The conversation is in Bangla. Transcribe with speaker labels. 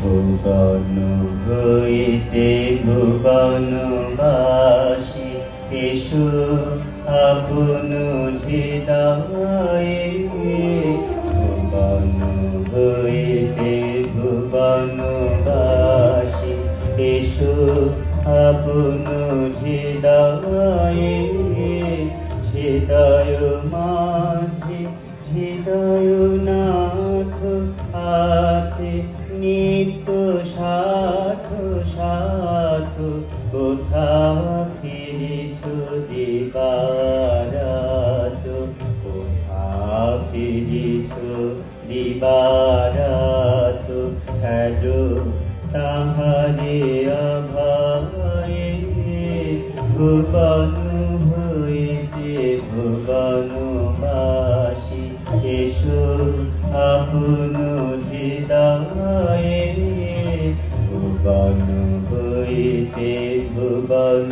Speaker 1: ভুবন হইতে ভুবনবাসী, এসো আপন হৃদয়ে ভুবন হইতে ভুবনবাসী, এসো আপন হৃদয়ে হৃদয় মাঝে হৃদয় নাথ আছে নিত্য দিবারাত কোথাও ফিরিছ দিবারাত? হ্যালো, তাহারে অভয়ে, ভুবন হইতে ভুবনবাসী এসো আপন হৃদয়ে, ভুবন হইতে ভুবন